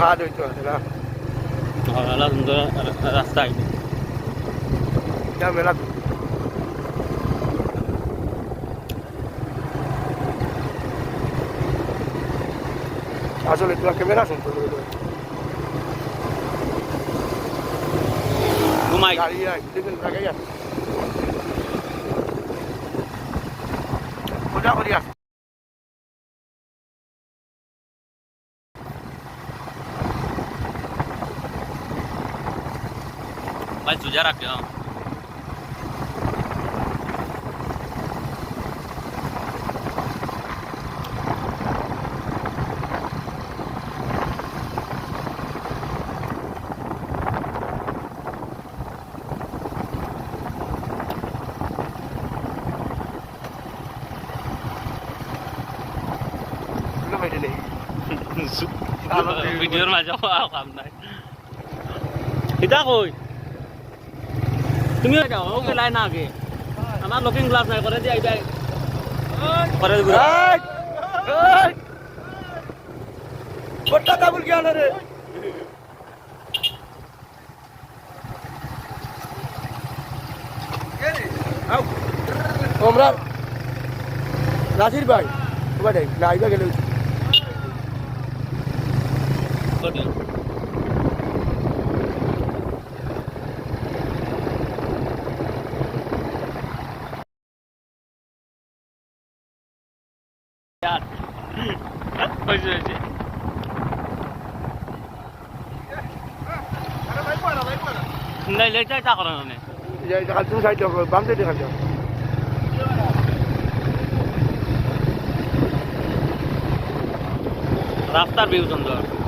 খাওয়া হইতো না। হলা সুন্দর রাস্তা আইছে যা মেলা। আসলে তোরা ক্যামেরা শুনতো ঘুমাই। গাড়ি লাগাই আছে। মজা করি আছে ভাই সুজা রাখে হ্যাঁ এগুলো মেটে নেই তুমিও যাও ওকে লাইন আগে আমার লুকিং গ্লাস নাই করে দিয়ে আইবা করে দিব! এই! কাবুল রে তোমরা ভাই তোমার না আইবা গেলে নাই লেটাই তা করে মানে তুমি সাইড বাম সাইডে যাও রাস্তার ভিউ সুন্দর।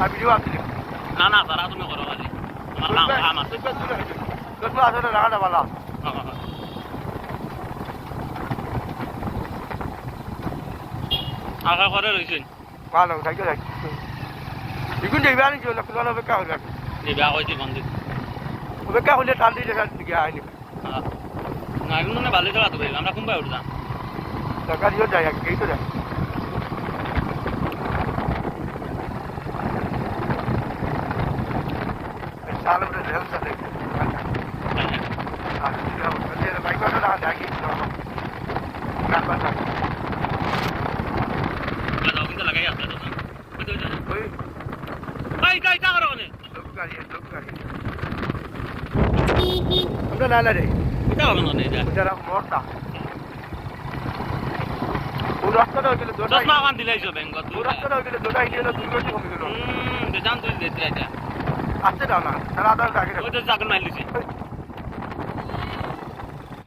আর ভিডিও না না তারা তুমি করো আজি আমার কাম কাম আছে। তুমি আসলে রাখাটা ভালো আগা করে ভালো থাকি থাকি দেখুন যাইবে আনি চলে তোমার অপেক্ষা হয়ে যাবে যে বেয়া বন্ধু। অপেক্ষা হলে টান দিয়ে দেখা দিকে আইনি না এখন চালাতে পারি আমরা এই তো যায় সালে বলে রেল সাথে আর দিয়ে বাইক করে না দেখি কার পাশা কিন্তু লাগাই আসলে তো ওই ভাই গাই তা করো মানে লোক গাড়ি লোক গাড়ি আমরা না না রে এটা হবে না এটা যারা মরতা ও রাস্তাটা হয়ে গেলে দোটা চশমা কান দিলাইছো ব্যাংকত ও রাস্তাটা হয়ে গেলে দোটা হিসেবে দুই কোটি কমে গেল হুম জান তুই দিতে এটা আসতে দাও না তারা আদার আগে ওই